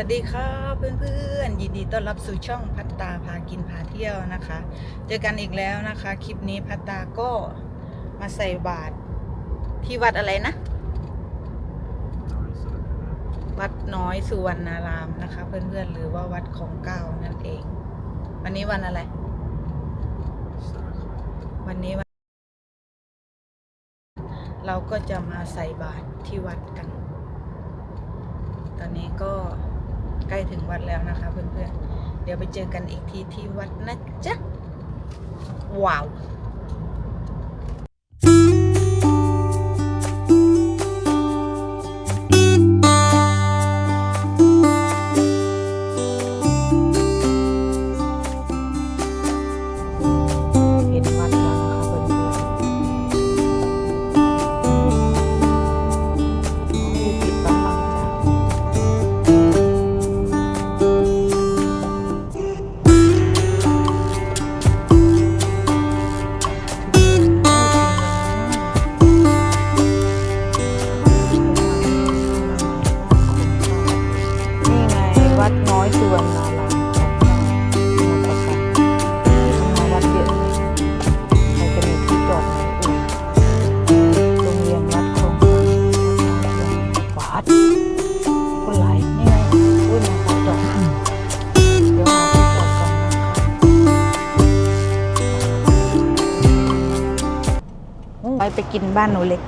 วัสดีครับเพื่อนๆ ยินดีต้อนรับสู่ช่องพัตตาพากินพาเที่ยวนะคะ เจอกันอีกแล้วนะคะ คลิปนี้พัตตาก็มาใส่บาตรที่วัดอะไรนะ วัดน้อยสุวรรณารามนะคะ เพื่อนๆ หรือว่าวัดของเก้านั่นเอง วันนี้วันอะไร วันนี้วันเราก็จะมาใส่บาตรที่วัดกันตอนนี้ก็ ใกล้ถึงวัดแล้วนะคะเพื่อนๆ เดี๋ยวไปเจอกันอีกทีที่วัดนะจ๊ะ ว้าว ไปกินบ้านหนูเล็ก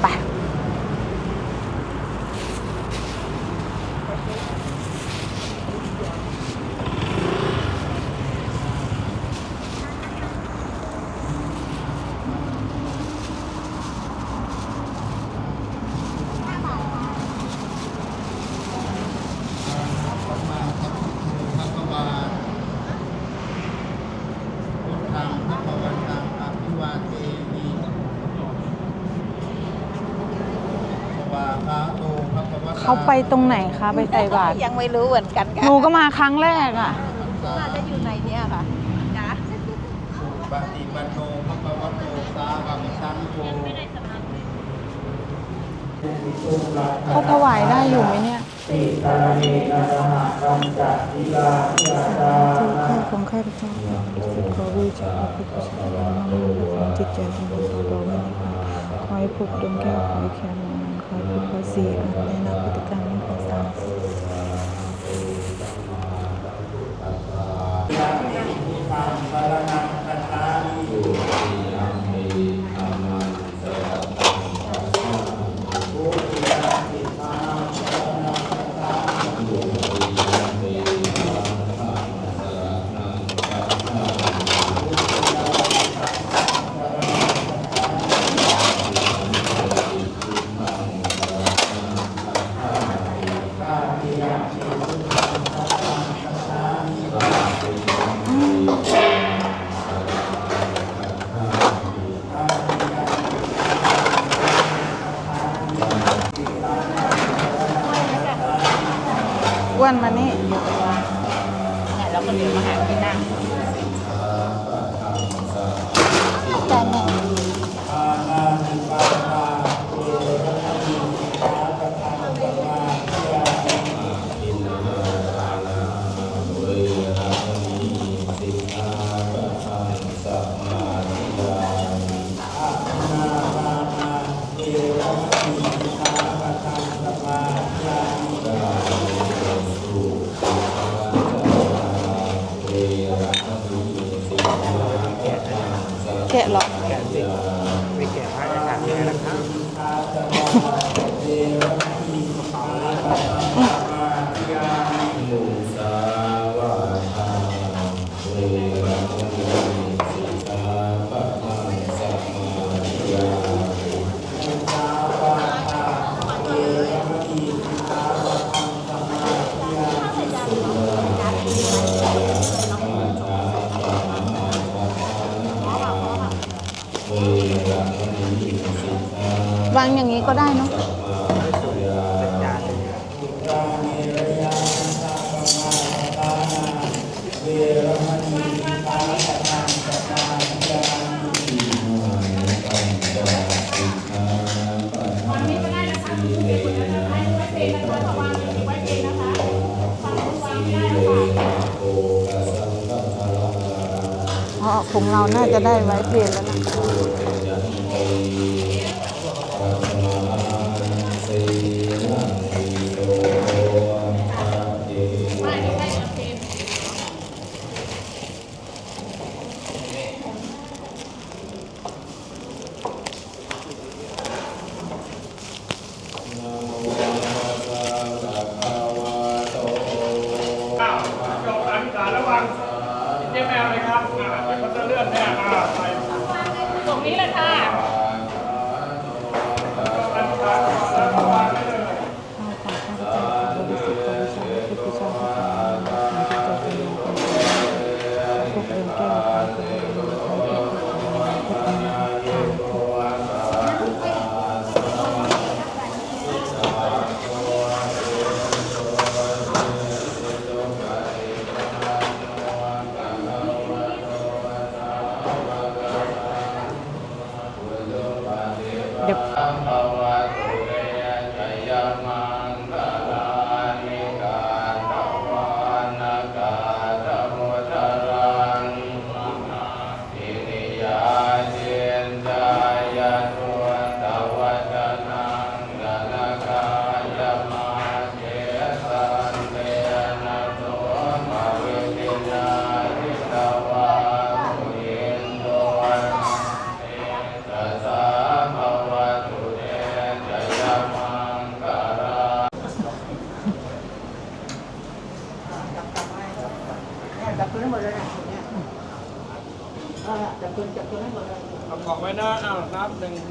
ไป พระวาพุทธังพระวันตังอภิวาเทมิวาคาโตพระวต เขาไปตรงไหนคะไปใส่บาตรยังไม่รู้เหมือนกันหค่ะนูก็มาครั้งแรกอะน่าจะอยู่ในเนี้ยค่ะนะสุปฏิปันโนพระวตโตสาวกสังโฆเขาถวายได้อยู่ไหมเนี่ยถือข้าของข้าพเจ้าขอวิจารณ์พุทธศาสนาจิตใจของเราเราไม่ได้ขอ ให้พบดวงแก้วขอให้แค่มองขอให้พบพระศรีอรในนาพุทธการนี้เป็นสาม ของเราน่าจะได้ไว้เปลี่ยนแล้วนะ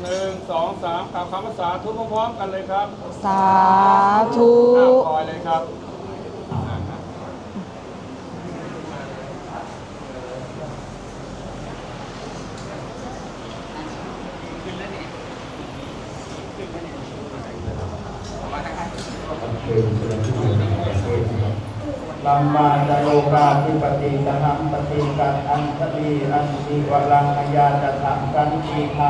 หนึ่งสองสามกล่าวคำภาษาทุกพร้อมๆกันเลยครับสาธุอ้าวปล่อยเลยครับ ลัมมาดโลกาธิปติสหังปฏิกันอันตีอันติวรังอายาจะถังกันติภา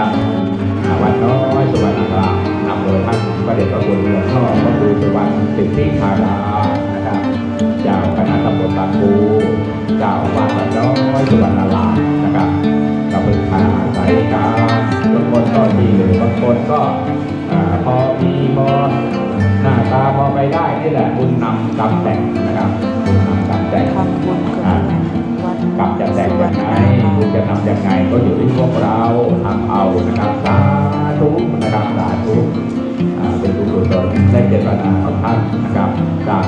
าวัดน้อยสุวรรณารามนำโดยท่านพระเดชพระคุณหลวงพ่อพระครูสุวรรณสิทธิธารานะครับเจ้าคณะตำบลบางปูเจ้าอาวาดวัดน้อยสุวรรณารามนะครับก็เป็นทางสายการบางคนก็ดีหรือบางคนก็อ่าพอมีพอหน้าตาพอไปได้นี่แหละบุญนำกรรมแต่งนะครับบุญนำกรรมแต่งทำบุญกับวัดกลับจะแต่งยังไงคุณ จะทำยังไงก็อยู่ที่พวกเราทำเอานะครับสาธุนะครับสาธุเป็นบุญกุศลได้เจตนาของท่านนะครับจาก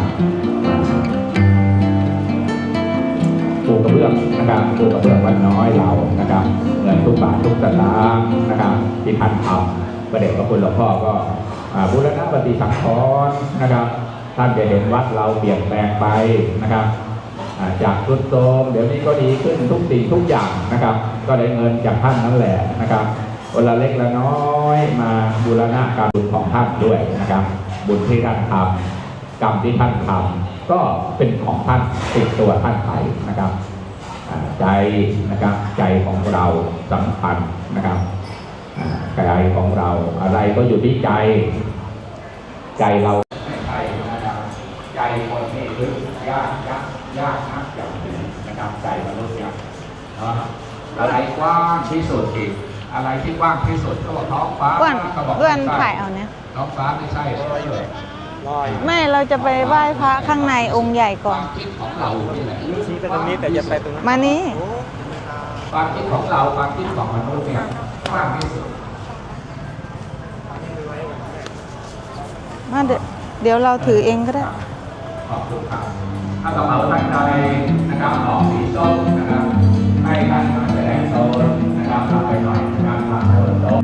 ปูกระเบื้องนะครับปูกระเบื้องวัดน้อยเรานะครับเงินทุกบาททุกสตางค์นะครับที่ท่านทำประเด็จพระคุณหลวงพ่อก็บูรณะปฏิสังขรณ์นะครับ ท่านจะเห็นวัดเราเปลี่ยนแปลงไปนะครับ จากทุดโทรมเดี๋ยวนี้ก็ดีขึ้นทุกสิ่งทุกอย่างนะครับ ก็ได้เงินจากท่านนั่นแหละนะครับคนละเล็กละน้อยมาบูรณะการบุญของท่านด้วยนะครับ บุญที่ท่านทำกรรมที่ท่านทำก็เป็นของท่านติดตัวท่านไปนะครับใจนะครับใจของเราสำคัญนะครับอ่าใจของเราอะไรก็อยู่ที่ใจ ใจเราไม่ใช่นะครับใจคนนี่ลึกยากยากยากนักอย่างหนึ่งนะครับใจมนุษย์เนี่ยเนาะ อะไรกว้างที่สุดอีกอะไรที่กว้างที่สุดก็บอกท้องฟ้าอ้วนก็บอกอ้วนไม่ใช่ถ่ายเอาเนี่ยท้องฟ้าไม่ใช่ใช่ไหมลอยไม่เราจะไปไหว้พระข้างในองค์ใหญ่คก่อวานมคิดของเรานี่แหละชี้ไปตรงนี้แต่อย่าไปตรงนั้นมานี้โอ้ความคิดของเราความคิดของมนุษย์เนี่ยกว้างที่สุดมาเดี๋ยวเดี๋ยวเราถือเองก็ได้ขอบคุณครับถ้ากระเป๋าตั้งใจนะครับออกสีส้มนะครับให้ท่าน มาแสดงตนะครับไปหน่อยนะครับทำโดนโตะ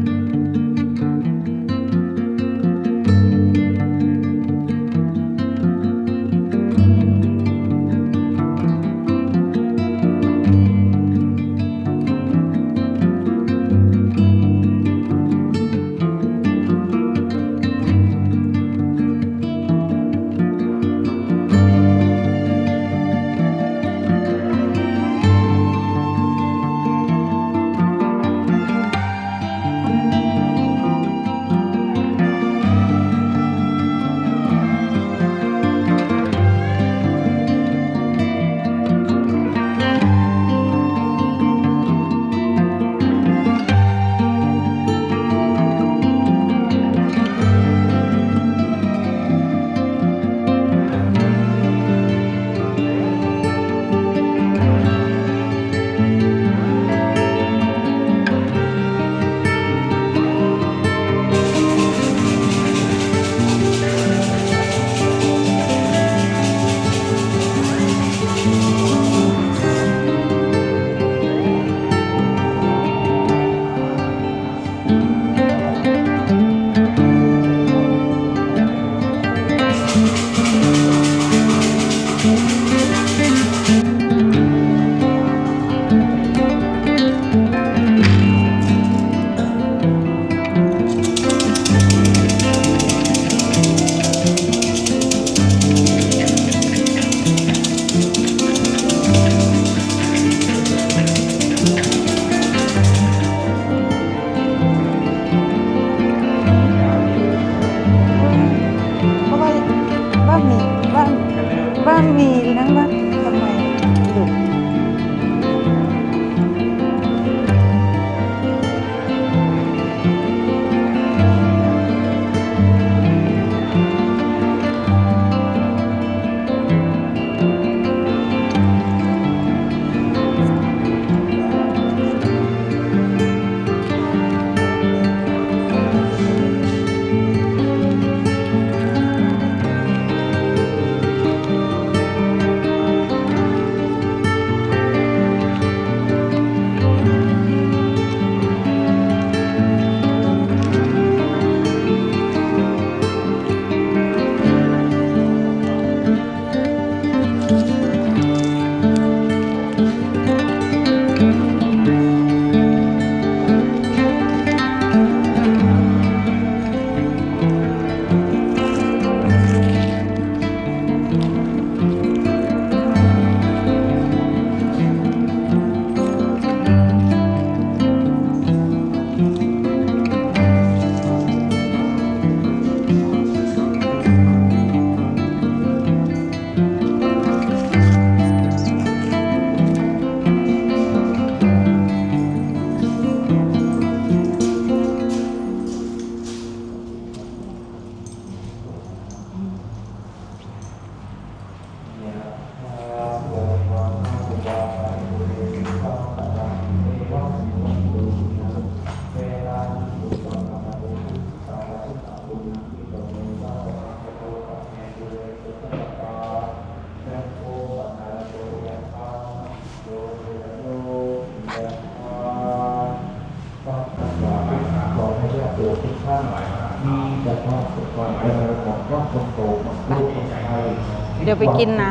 เดี๋ยวไปกินน้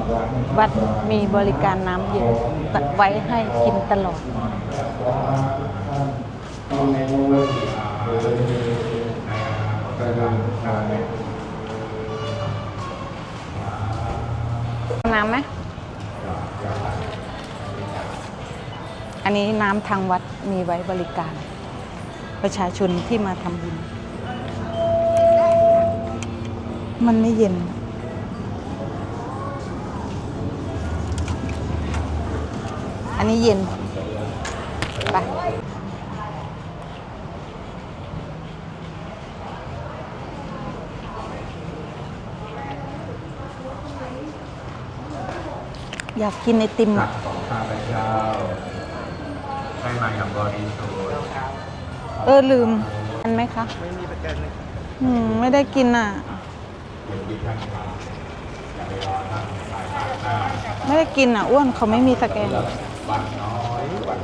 ำวัดมีบริการน้ำเย็นตักไว้ให้กินตลอดน้ำไหมอันนี้น้ำทางวัดมีไว้บริการ ประชาชนที่มาทำบุญ มันไม่เย็น อันนี้เย็น ไป อยากกินไอติมหลัอะกของข้าพเจ้าให้มาอย่างบริสุทธิ์เออลืม อันไหมคะ ไม่มีประกันเลย อืม ไม่ได้กินอะ ไม่ได้กินอะอ้วนเขาไม่มีสแกน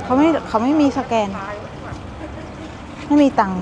เขาไม่เขาไม่มีสแกน ไม่มีตังค์